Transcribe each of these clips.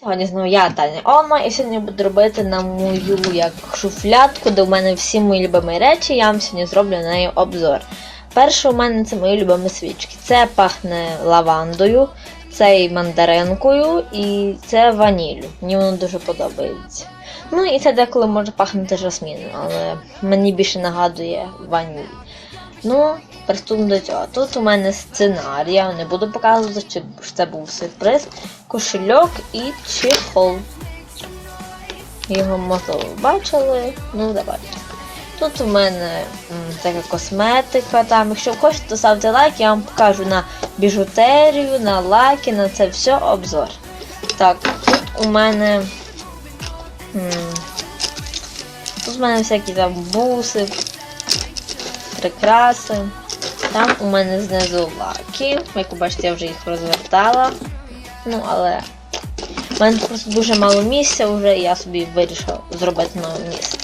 Сьогодні знову я Таня Ома, і сьогодні буду робити на мою як шуфлятку, де в мене всі мої любимі речі, я вам сьогодні зроблю на неї обзор. Перше у мене це мої любимі свічки. Це пахне лавандою, це і мандаринкою, і це ваніллю. Мені воно дуже подобається. Ну і це деколи може пахнути жасміном, але мені більше нагадує ваніль. Ну, приступимо до цього. Тут у мене сценарій, я не буду показувати, чи це був сюрприз. Кошельок і чехол. Його можливо бачили. Ну, давайте. Тут у мене м, така косметика. Там, якщо хочете, то ставте лайк, я вам покажу на біжутерію, на лаки, на це все обзор. Так, тут у мене. м, Тут у мене всякі там буси, прикраси. Там у мене знизу лаки. Як ви бачите, я вже їх розвертала. Ну, але в мене просто дуже мало місця вже, і я собі вирішив зробити нове місце.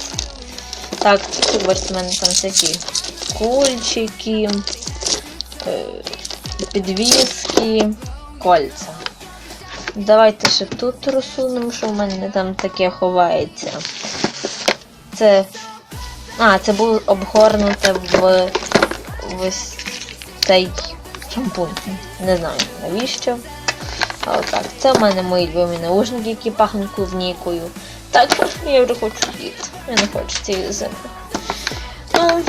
Так, тут бачите, в мене там всякі кульчики, е, підвіски, кольця. Давайте ще тут розсунемо, що в мене там таке ховається. Це. А, це було обгорнуте в, ось цей шампунь. Не знаю навіщо. А отак. Це в мене мої любимі наушники, які пахнуть клубнікою. Так, я вже хочу їсти. Я не хочу цієї зими. Ну,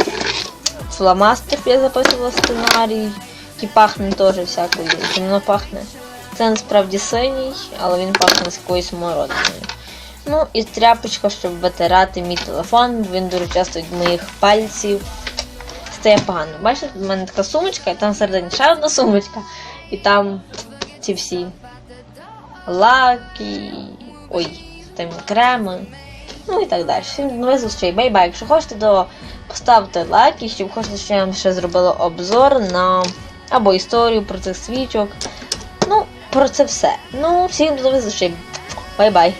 фломастер я записувала сценарій, який пахне теж всякою. Воно пахне. Це насправді синій, але він пахне з якоюсь морозиною. Ну і тряпочка, щоб витирати мій телефон, він дуже часто від моїх пальців стає погано. Бачите, в мене така сумочка, і там всередині ще одна сумочка, і там ці всі лаки, ой, там креми, ну і так далі. Всім нових зустрічей, бай-бай. Якщо хочете, то поставте лайк, якщо хочете, щоб я вам ще зробила обзор на або історію про цих свічок. Ну, про це все. Ну, всім до нових зустрічей. Бай-бай.